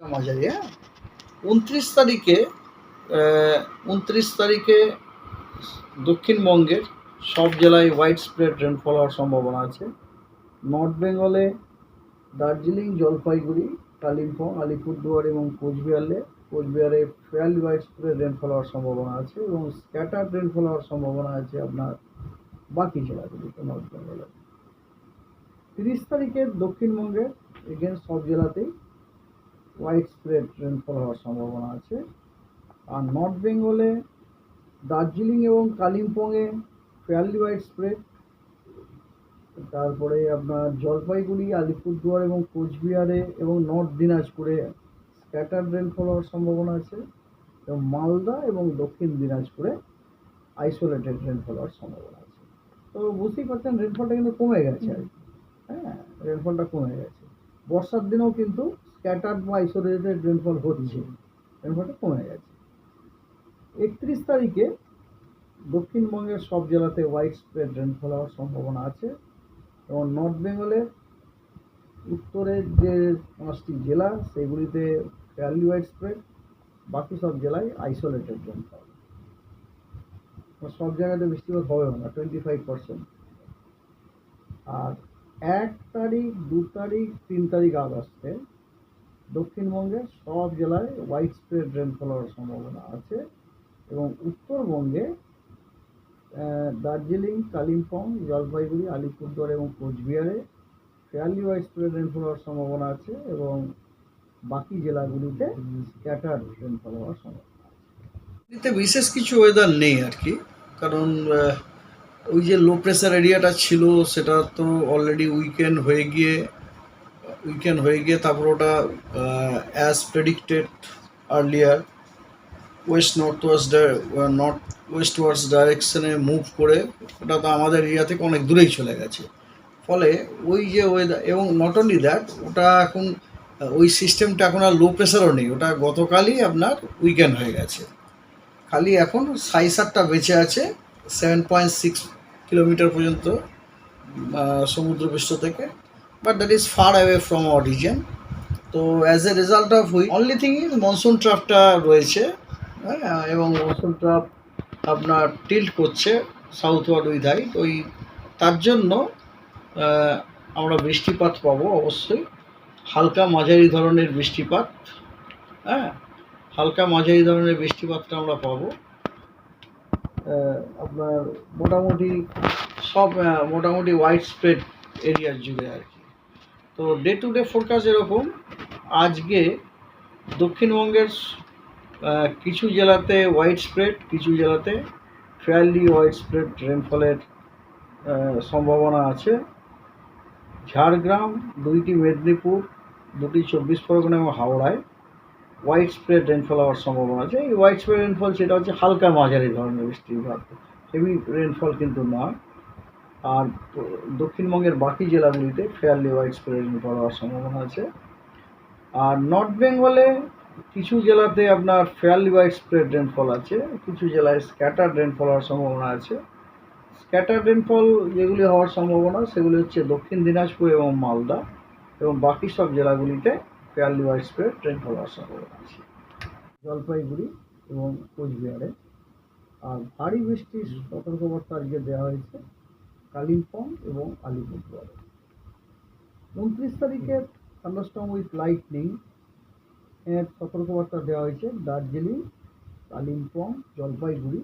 হ্যাঁ উনত্রিশ তারিখে উনত্রিশ তারিখে দক্ষিণবঙ্গের সব জেলায় হোয়াইট স্প্রেড রেনফল হওয়ার সম্ভাবনা আছে। নর্থ বেঙ্গলে দার্জিলিং, জলপাইগুড়ি, কালিম্পং, আলিপুরদুয়ার এবং কোচবিহারে কোচবিহারে ফেয়ারলি হোয়াইট স্প্রেড রেনফল হওয়ার সম্ভাবনা আছে এবং স্ক্যাটার রেনফল হওয়ার সম্ভাবনা আছে আপনার বাকি জেলাগুলিতে নর্থ বেঙ্গলে তিরিশ তারিখে দক্ষিণবঙ্গে এগেন সব জেলাতেই হোয়াইট স্প্রেড রেনফল হওয়ার সম্ভাবনা আছে। আর নর্থ বেঙ্গলে দার্জিলিং এবং কালিম্পংয়ে ফেয়ারলি হোয়াইট স্প্রেড তারপরে আপনার জলপাইগুড়ি, আলিপুরদুয়ার এবং কোচবিহারে এবং নর্থ দিনাজপুরে স্ক্যাটার রেনফল হওয়ার সম্ভাবনা আছে। এবং মালদা এবং দক্ষিণ দিনাজপুরে আইসোলেটেড রেনফল হওয়ার সম্ভাবনা আছে। তো বুঝতেই পারছেন রেনফলটা কিন্তু কমে গেছে। আর হ্যাঁ রেনফলটা কমে গেছে। বর্ষার দিনেও কিন্তু স্ক্যাটার্ড বা আইসোলেটেড রেনফল হচ্ছে রেনফলটা কমে গেছে। একত্রিশ তারিখে দক্ষিণবঙ্গের সব জেলাতে হোয়াইট স্প্রেড রেনফল হওয়ার সম্ভাবনা আছে এবং নর্থ বেঙ্গলে উত্তরের যে পাঁচটি জেলা, সেগুলিতে ফেয়ারলি হোয়াইট স্প্রেড বাকি সব জেলায় আইসোলেটেড রেনফল সব জায়গাতে বৃষ্টিপাত হবে না টোয়েন্টি ফাইভ পার্সেন্ট আর এক তারিখ, দু তারিখ, তিন তারিখ আগস্টে দক্ষিণবঙ্গের সব জেলায় হোয়াইট স্প্রেড রেনফল হওয়ার সম্ভাবনা আছে এবং উত্তরবঙ্গে দার্জিলিং, কালিম্পং, জলপাইগুড়ি, আলিপুরদুয়ার এবং কোচবিহারে ফেয়ারলি হোয়াইট স্প্রেড রেনফল হওয়ার সম্ভাবনা আছে এবং বাকি জেলাগুলিতে স্ক্যাটার রেনফল হওয়ার সম্ভাবনা আছে। বিশেষ কিছু ওয়েদার নেই আর কি, কারণ ওই যে লো প্রেসার এরিয়াটা ছিল সেটা তো অলরেডি উইকেন্ড হয়ে গিয়ে উইকেন্ড হয়ে গিয়ে তারপর ওটা as predicted earlier west north west north west wards ডাইরেকশনে মুভ করে ওটা তো আমাদের এরিয়া থেকে অনেক দূরেই চলে গেছে। ফলে ওই যে ওয়েদার এবং নট অনলি দ্যাট ওটা এখন ওই সিস্টেমটা এখন আর লো প্রেশারও নেই। ওটা গতকালই আপনার উইকেন্ড হয়ে গেছে। খালি এখন সাইসারটা বেঁচে আছে সেভেন পয়েন্ট সিক্স কিলোমিটার পর্যন্ত সমুদ্রপৃষ্ঠ থেকে। But that is far away from our region তো as a result of who only thing is monsoon ট্রাফটা রয়েছে হ্যাঁ এবং মনসুন ট্রাফ আপনার টিল্ট করছে সাউথওয়ার্ড উইথ হাইট ওই তার জন্য আমরা বৃষ্টিপাত পাবো অবশ্যই। হালকা মাঝারি ধরনের বৃষ্টিপাত হ্যাঁ হালকা মাঝারি ধরনের বৃষ্টিপাতটা আমরা পাবো। আপনার মোটামুটি সব মোটামুটি হোয়াইট স্প্রেড এরিয়ার জুড়ে আর কি। তো ডে টু ডে ফোরকাস্ট এরকম। আজকে দক্ষিণবঙ্গের কিছু জেলাতে হোয়াইট স্প্রেড কিছু জেলাতে ফেয়ারলি হোয়াইট স্প্রেড রেনফলের সম্ভাবনা আছে। ঝাড়গ্রাম, দুইটি মেদিনীপুর, দুটি চব্বিশ পরগনা এবং হাওড়ায় হোয়াইট স্প্রেড রেনফল হওয়ার সম্ভাবনা আছে। এই হোয়াইট স্প্রেড রেনফল সেটা হচ্ছে হালকা মাঝারি ধরনের বৃষ্টিপাত। হেভি রেনফল কিন্তু নয়। আর দক্ষিণবঙ্গের বাকি জেলাগুলিতে ফেয়ারলি হোয়াইট স্প্রেড রেনফল হওয়ার সম্ভাবনা আছে। আর নর্থ বেঙ্গলে কিছু জেলাতে আপনার ফেয়ারলি হোয়াইট স্প্রেড রেনফল আছে, কিছু জেলায় স্ক্যাটার রেনফল হওয়ার সম্ভাবনা আছে। স্ক্যাটার রেনফল যেগুলি হওয়ার সম্ভাবনা, সেগুলি হচ্ছে দক্ষিণ দিনাজপুর এবং মালদা এবং বাকি সব জেলাগুলিতে ফেয়ারলি হোয়াইট স্প্রেড রেনফল হওয়ার সম্ভাবনা আছে। জলপাইগুড়ি এবং কোচবিহারে। আর ভারী বৃষ্টির সতর্কবার্তা আজকে দেওয়া হয়েছে। কালিম্পং এবং আলিপুরদুয়ারে। উনত্রিশ তারিখে থান্ডারস্টর্ম উইথ লাইটনিং এর সতর্কবার্তা দেওয়া হয়েছে দার্জিলিং, কালিম্পং, জলপাইগুড়ি,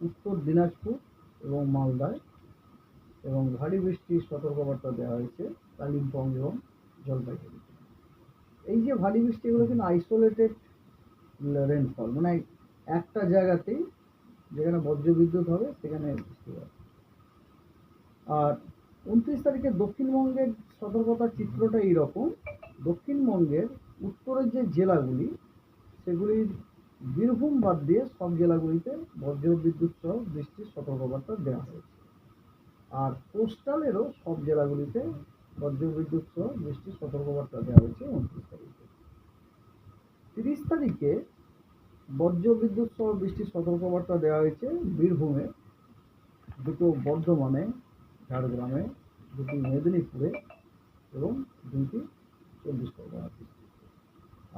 উত্তর দিনাজপুর এবং মালদায় এবং ভারী বৃষ্টির সতর্কবার্তা দেওয়া হয়েছে কালিম্পং এবং জলপাইগুড়িতে। এই যে ভারী বৃষ্টি এগুলো কিন্তু আইসোলেটেড রেনফল মানে একটা জায়গাতেই যেখানে বজ্রবিদ্যুৎ হবে, সেখানে আর উনত্রিশ তারিখে দক্ষিণবঙ্গের সতর্কতার চিত্রটা এইরকম। দক্ষিণবঙ্গের উত্তরের যে জেলাগুলি, সেগুলির বীরভূম বাদ দিয়ে সব জেলাগুলিতে বজ্রবিদ্যুৎ সহ বৃষ্টির সতর্কবার্তা দেওয়া হয়েছে। আর কোস্টালেরও সব জেলাগুলিতে বজ্রবিদ্যুৎ সহ বৃষ্টির সতর্কবার্তা দেওয়া হয়েছে উনত্রিশ তারিখে। তিরিশ তারিখে বজ্রবিদ্যুৎ সহ বৃষ্টির সতর্কবার্তা দেওয়া হয়েছে বীরভূমে, দুটো বর্ধমানে, ঝাড়গ্রামে, দুটি মেদিনীপুরে এবং দুটি চব্বিশ পরগনা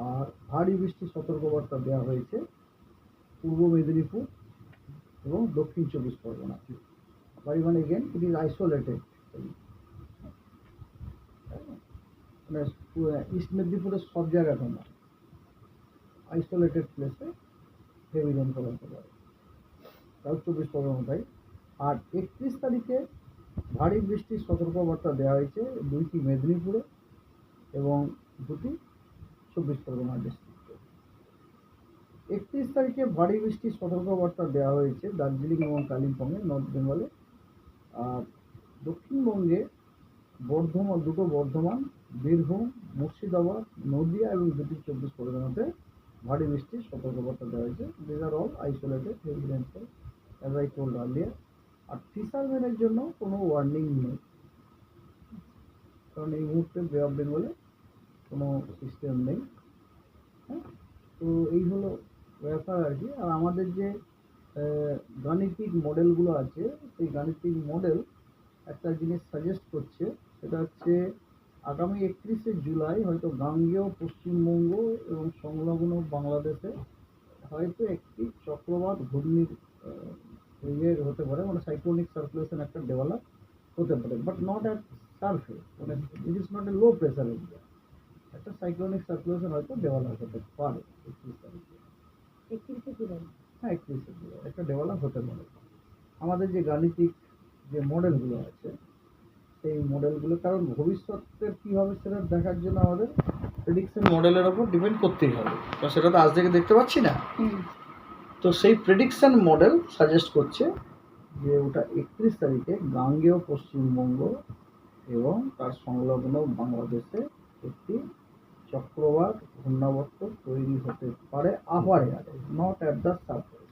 আর ভারী বৃষ্টির সতর্কবার্তা দেওয়া হয়েছে পূর্ব মেদিনীপুর এবং দক্ষিণ চব্বিশ পরগনা। বাড়ি মানে এগেন ইট ইজ আইসোলেটেড মানে ইস্ট মেদিনীপুরের সব জায়গাতে না আইসোলেটেড প্লেসে হেভি রেনফল হতে পারে। তাও চব্বিশ পরগনাটাই আর একত্রিশ তারিখে ভারী বৃষ্টির সতর্কবার্তা দেওয়া হয়েছে দুইটি মেদিনীপুরে এবং দুটি চব্বিশ পরগনা ডিস্ট্রিক্টে একত্রিশ তারিখে ভারী বৃষ্টির সতর্কবার্তা দেওয়া হয়েছে দার্জিলিং এবং কালিম্পংয়ে, নর্থ বেঙ্গলে। আর দক্ষিণবঙ্গে বর্ধমান, দুটো বর্ধমান, বীরভূম, মুর্শিদাবাদ, নদিয়া এবং দুটি চব্বিশ পরগনাতে ভারী বৃষ্টির সতর্কবার্তা দেওয়া হয়েছে। These are all isolated heavy rainfall as I told earlier আর ফিশারম্যানের জন্য কোনো ওয়ার্নিং নেই। কারণ এই মুহূর্তে বে অফ বেঙ্গলে কোনো সিস্টেম নেই। হ্যাঁ? তো এই হলো ব্যাপার আর কি। আর আমাদের যে গাণিতিক মডেলগুলো আছে, সেই গাণিতিক মডেল একটা জিনিস সাজেস্ট করছে, সেটা হচ্ছে আগামী একত্রিশে জুলাই হয়তো গাঙ্গেয় পশ্চিমবঙ্গ এবং সংলগ্ন বাংলাদেশে হয়তো একটি চক্রবাত ঘূর্ণির ইয়ে হতে পারে মানে সাইক্লোনিক সার্কুলেশন একটা ডেভেলপ হতে পারে বাট নট অ্যাট সারফেস মানে it is not a low pressure area একটা সাইক্লোনিক সার্কুলেশন হয়তো ডেভেলপ হতে পারে একত্রিশ তারিখে একত্রিশে জুলাই। হ্যাঁ একত্রিশে জুলাই একটা ডেভেলপ হতে পারে। আমাদের যে গাণিতিক যে মডেলগুলো আছে সেই মডেলগুলো কারণ ভবিষ্যতের কী হবে সেটা দেখার জন্য আমাদের প্রেডিকশন মডেলের ওপর ডিপেন্ড করতেই হবে। তো সেটা তো আজ থেকে দেখতে পাচ্ছি না। তো সেই প্রেডিকশন মডেল সাজেস্ট করছে যে ওটা একত্রিশ তারিখে গাঙ্গেয় পশ্চিমবঙ্গ এবং তার সংলগ্ন বাংলাদেশে একটি চক্রবাত ঘূর্ণাবর্ত তৈরি হতে পারে upper not at the surface